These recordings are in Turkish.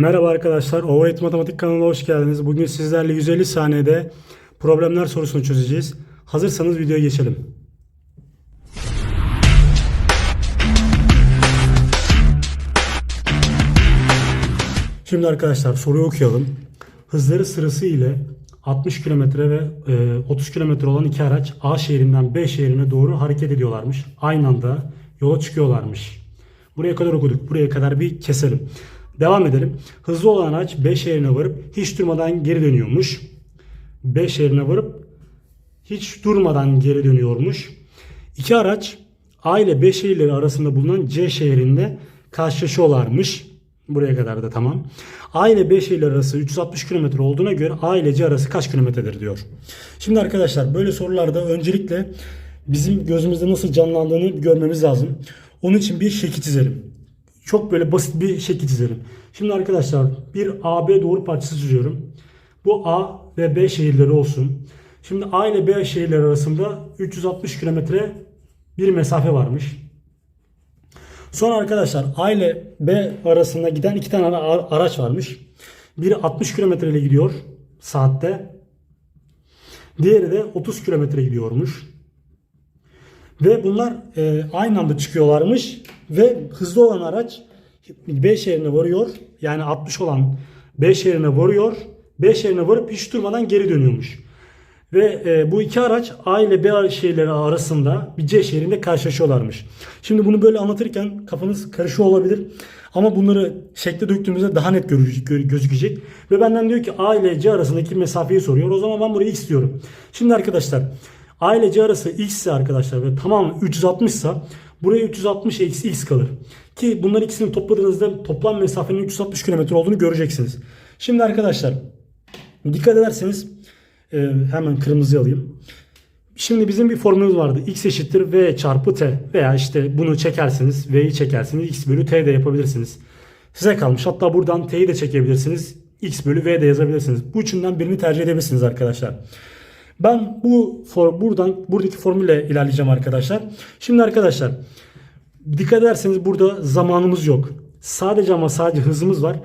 Merhaba arkadaşlar, Overrated Matematik kanalına hoş geldiniz. Bugün sizlerle 150 saniyede problemler sorusunu çözeceğiz. Hazırsanız videoya geçelim. Şimdi arkadaşlar soruyu okuyalım. Hızları sırası ile 60 km ve e, 30 km olan iki araç A şehrinden B şehrine doğru hareket ediyorlarmış. Aynı anda yola çıkıyorlarmış. Buraya kadar okuduk. Buraya kadar bir keselim. Devam edelim. Hızlı olan araç B şehrine varıp hiç durmadan geri dönüyormuş. B şehrine varıp hiç durmadan geri dönüyormuş. İki araç A ile B şehirleri arasında bulunan C şehrinde karşılaşıyorlarmış. Buraya kadar da tamam. A ile B şehirleri arası 360 km olduğuna göre A ile C arası kaç kilometredir diyor. Şimdi arkadaşlar böyle sorularda öncelikle bizim gözümüzde nasıl canlandığını görmemiz lazım. Onun için bir şekil çizelim. Çok böyle basit bir şekil çizelim. Şimdi arkadaşlar bir AB doğru parçası çiziyorum. Bu A ve B şehirleri olsun. Şimdi A ile B şehirleri arasında 360 kilometre bir mesafe varmış. Sonra arkadaşlar A ile B arasında giden iki tane ara- araç varmış. Biri 60 kilometre ile gidiyor saatte. Diğeri de 30 kilometre gidiyormuş. Ve bunlar e, aynı anda çıkıyorlarmış ve hızlı olan araç B şehrine varıyor. Yani 60 olan B şehrine varıyor. B şehrine varıp hiç durmadan geri dönüyormuş. Ve e, bu iki araç A ile B şehirleri arasında bir C şehrinde karşılaşıyorlarmış. Şimdi bunu böyle anlatırken kafanız karışıyor olabilir. Ama bunları şekle döktüğümüzde daha net gözükecek. Ve benden diyor ki A ile C arasındaki mesafeyi soruyor. O zaman ben buraya x diyorum. Şimdi arkadaşlar A ile C arası x ise arkadaşlar ve tamam 360 ise buraya 360 eksi x kalır. Ki bunların ikisini topladığınızda toplam mesafenin 360 km olduğunu göreceksiniz. Şimdi arkadaşlar dikkat ederseniz e, hemen kırmızı alayım. Şimdi bizim bir formülümüz vardı. X eşittir V çarpı T veya işte bunu çekersiniz. V'yi çekersiniz. X bölü T de yapabilirsiniz. Size kalmış. Hatta buradan T'yi de çekebilirsiniz. X bölü V de yazabilirsiniz. Bu üçünden birini tercih edebilirsiniz arkadaşlar. Ben bu for, buradan buradaki formülle ilerleyeceğim arkadaşlar. Şimdi arkadaşlar dikkat ederseniz burada zamanımız yok. Sadece ama sadece hızımız var.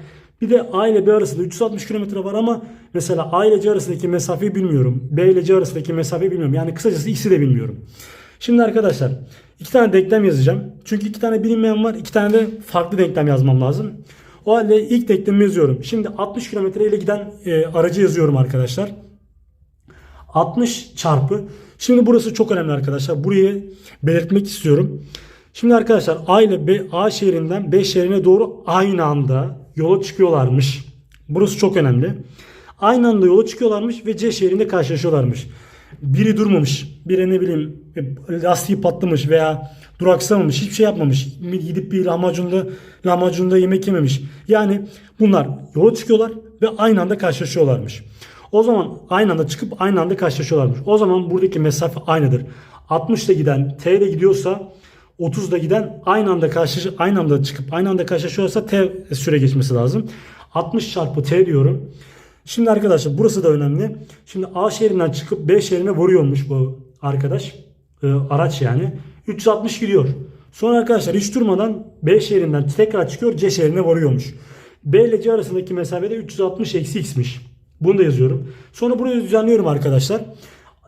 Bir de A ile B arasında 360 km var ama mesela A ile C arasındaki mesafeyi bilmiyorum. B ile C arasındaki mesafeyi bilmiyorum. Yani kısacası ikisi de bilmiyorum. Şimdi arkadaşlar iki tane denklem yazacağım. Çünkü iki tane bilinmeyen var. iki tane de farklı denklem yazmam lazım. O halde ilk denklemi yazıyorum. Şimdi 60 km ile giden e, aracı yazıyorum arkadaşlar. 60 çarpı. Şimdi burası çok önemli arkadaşlar. Burayı belirtmek istiyorum. Şimdi arkadaşlar A ile B, A şehrinden B şehrine doğru aynı anda yola çıkıyorlarmış. Burası çok önemli. Aynı anda yola çıkıyorlarmış ve C şehrinde karşılaşıyorlarmış. Biri durmamış. Biri ne bileyim e, lastiği patlamış veya duraksamamış. Hiçbir şey yapmamış. Gidip bir lahmacunda, lahmacunda yemek yememiş. Yani bunlar yola çıkıyorlar ve aynı anda karşılaşıyorlarmış. O zaman aynı anda çıkıp aynı anda karşılaşıyorlarmış. O zaman buradaki mesafe aynıdır. 60 ile giden T ile gidiyorsa 30 ile giden aynı anda karşı aynı anda çıkıp aynı anda karşılaşıyorsa T süre geçmesi lazım. 60 çarpı T diyorum. Şimdi arkadaşlar burası da önemli. Şimdi A şehrinden çıkıp B şehrine varıyormuş bu arkadaş. Ee, araç yani. 360 gidiyor. Sonra arkadaşlar hiç durmadan B şehrinden tekrar çıkıyor C şehrine varıyormuş. B ile C arasındaki mesafede 360 eksi x'miş. Bunu da yazıyorum. Sonra burayı düzenliyorum arkadaşlar.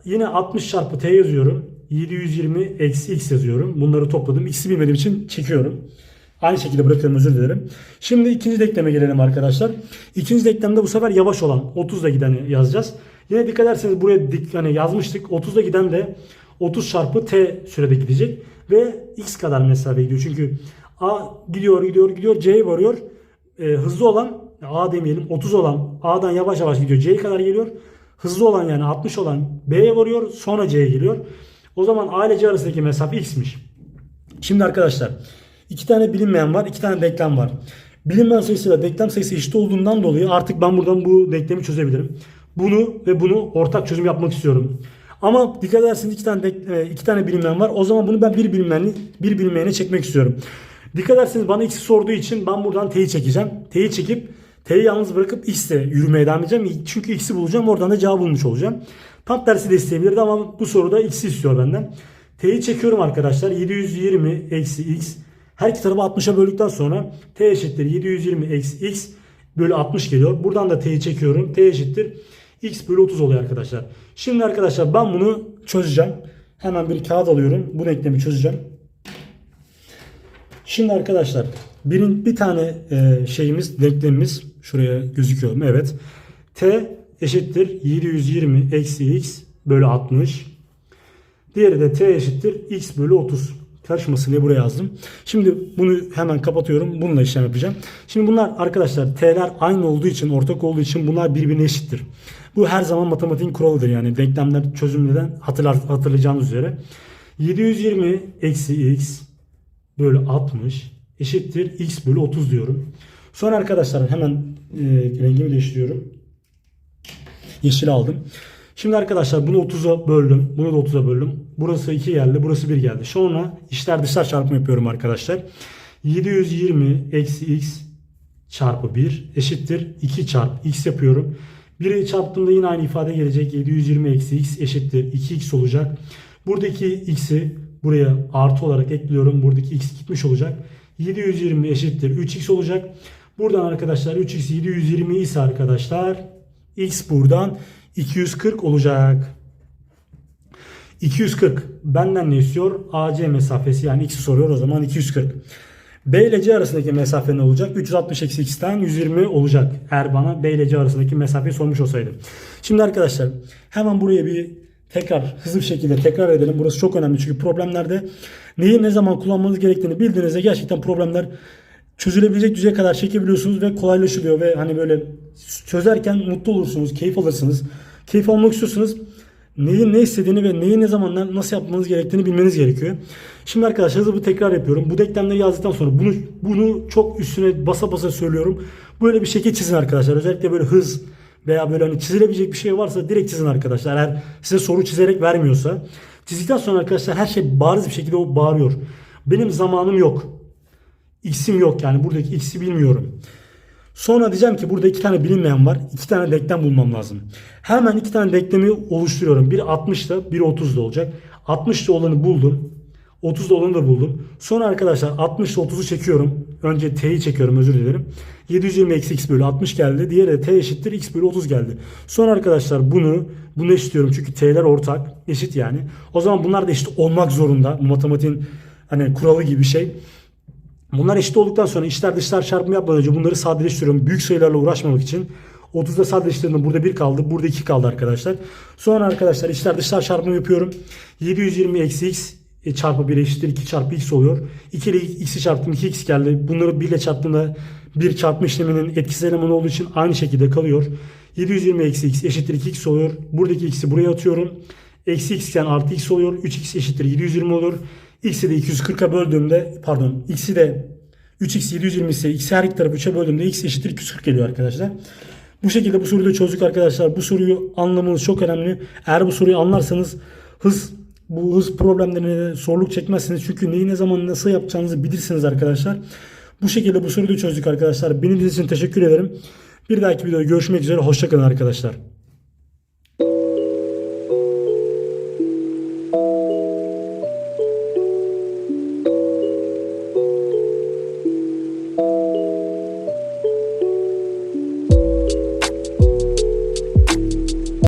Yine 60 çarpı t yazıyorum. 720 eksi x yazıyorum. Bunları topladım. X'i bilmediğim için çekiyorum. Aynı şekilde bırakıyorum özür dilerim. Şimdi ikinci denkleme gelelim arkadaşlar. İkinci denklemde bu sefer yavaş olan 30 ile gideni yazacağız. Yine dikkat ederseniz buraya dik, hani yazmıştık. 30 ile giden de 30 çarpı t sürede gidecek. Ve x kadar mesafe gidiyor. Çünkü A gidiyor gidiyor gidiyor C'ye varıyor. Ee, hızlı olan A demeyelim 30 olan A'dan yavaş yavaş gidiyor C'ye kadar geliyor. Hızlı olan yani 60 olan B'ye varıyor sonra C'ye geliyor. O zaman A ile C arasındaki mesafe x'miş. Şimdi arkadaşlar iki tane bilinmeyen var iki tane denklem var. Bilinmeyen sayısıyla denklem sayısı eşit olduğundan dolayı artık ben buradan bu denklemi çözebilirim. Bunu ve bunu ortak çözüm yapmak istiyorum. Ama dikkat ederseniz iki tane e, iki tane bilinmeyen var. O zaman bunu ben bir bilinmeyenli bir bilinmeyene çekmek istiyorum. Dikkat ederseniz bana x'i sorduğu için ben buradan t'yi çekeceğim. T'yi çekip t'yi yalnız bırakıp x'le yürümeye devam edeceğim. Çünkü x'i bulacağım. Oradan da cevabı bulmuş olacağım. Tam tersi de isteyebilirdi ama bu soruda x'i istiyor benden. T'yi çekiyorum arkadaşlar. 720 eksi x. Her iki tarafı 60'a böldükten sonra t eşittir 720 eksi x bölü 60 geliyor. Buradan da t'yi çekiyorum. t eşittir x bölü 30 oluyor arkadaşlar. Şimdi arkadaşlar ben bunu çözeceğim. Hemen bir kağıt alıyorum. Bu denklemi çözeceğim. Şimdi arkadaşlar birin, bir tane e, şeyimiz denklemimiz şuraya gözüküyor mu? Evet. T eşittir 720 eksi x bölü 60. Diğeri de t eşittir x bölü 30. Karışmasın diye buraya yazdım. Şimdi bunu hemen kapatıyorum. Bununla işlem yapacağım. Şimdi bunlar arkadaşlar t'ler aynı olduğu için, ortak olduğu için bunlar birbirine eşittir. Bu her zaman matematiğin kuralıdır yani denklemler çözümleden hatırlar, hatırlayacağınız üzere. 720 eksi x bölü 60 eşittir x bölü 30 diyorum. Sonra arkadaşlar hemen e, rengimi değiştiriyorum. Yeşil aldım. Şimdi arkadaşlar bunu 30'a böldüm. Bunu da 30'a böldüm. Burası 2 geldi. Burası 1 geldi. Sonra içler dışlar çarpımı yapıyorum arkadaşlar. 720 eksi x çarpı 1 eşittir 2 çarpı x yapıyorum. 1'i çarptığımda yine aynı ifade gelecek. 720 eksi x eşittir 2x olacak. Buradaki x'i buraya artı olarak ekliyorum. Buradaki x gitmiş olacak. 720 eşittir 3x olacak. Buradan arkadaşlar 3x 720 ise arkadaşlar x buradan 240 olacak. 240 benden ne istiyor? AC mesafesi yani x'i soruyor o zaman 240. B ile C arasındaki mesafe ne olacak? 360 eksi x'ten 120 olacak. Eğer bana B ile C arasındaki mesafeyi sormuş olsaydı. Şimdi arkadaşlar hemen buraya bir tekrar hızlı bir şekilde tekrar edelim. Burası çok önemli çünkü problemlerde neyi ne zaman kullanmanız gerektiğini bildiğinizde gerçekten problemler çözülebilecek düzeye kadar çekebiliyorsunuz ve kolaylaşılıyor ve hani böyle çözerken mutlu olursunuz, keyif alırsınız. Keyif almak istiyorsunuz. Neyi ne istediğini ve neyi ne zaman nasıl yapmanız gerektiğini bilmeniz gerekiyor. Şimdi arkadaşlar hızlı bir tekrar yapıyorum. Bu denklemleri yazdıktan sonra bunu bunu çok üstüne basa basa söylüyorum. Böyle bir şekil çizin arkadaşlar. Özellikle böyle hız veya böyle hani çizilebilecek bir şey varsa direkt çizin arkadaşlar. Eğer size soru çizerek vermiyorsa. Çizdikten sonra arkadaşlar her şey bariz bir şekilde o bağırıyor. Benim zamanım yok. X'im yok yani buradaki X'i bilmiyorum. Sonra diyeceğim ki burada iki tane bilinmeyen var. İki tane denklem bulmam lazım. Hemen iki tane denklemi oluşturuyorum. Biri 60'da biri 30'da olacak. 60'da olanı buldum. 30'da olanı da buldum. Sonra arkadaşlar 60'da 30'u çekiyorum. Önce t'yi çekiyorum özür dilerim. 720 eksi x bölü 60 geldi. Diğeri de t eşittir x bölü 30 geldi. Sonra arkadaşlar bunu bunu eşitliyorum. Çünkü t'ler ortak. Eşit yani. O zaman bunlar da eşit olmak zorunda. Bu matematiğin hani kuralı gibi bir şey. Bunlar eşit olduktan sonra içler dışlar çarpımı yapmadan önce bunları sadeleştiriyorum. Büyük sayılarla uğraşmamak için. 30'da sadeleştirdiğimde burada 1 kaldı. Burada 2 kaldı arkadaşlar. Sonra arkadaşlar içler dışlar çarpımı yapıyorum. 720 eksi x e, çarpı 1 eşittir 2 çarpı x oluyor. 2 ile x'i çarptım 2x geldi. Bunları 1 ile çarptığımda 1 çarpma işleminin etkisiz elemanı olduğu için aynı şekilde kalıyor. 720 eksi x eşittir 2x oluyor. Buradaki x'i buraya atıyorum. Eksi x iken artı x oluyor. 3x eşittir 720 olur. X'i de 240'a böldüğümde pardon x'i de 3x 720 ise x'i her iki tarafı 3'e böldüğümde x eşittir 240 geliyor arkadaşlar. Bu şekilde bu soruyu da çözdük arkadaşlar. Bu soruyu anlamanız çok önemli. Eğer bu soruyu anlarsanız hız bu hız problemlerine zorluk çekmezsiniz. Çünkü neyi ne zaman nasıl yapacağınızı bilirsiniz arkadaşlar. Bu şekilde bu soruyu çözdük arkadaşlar. Benim için teşekkür ederim. Bir dahaki videoda görüşmek üzere. Hoşçakalın arkadaşlar.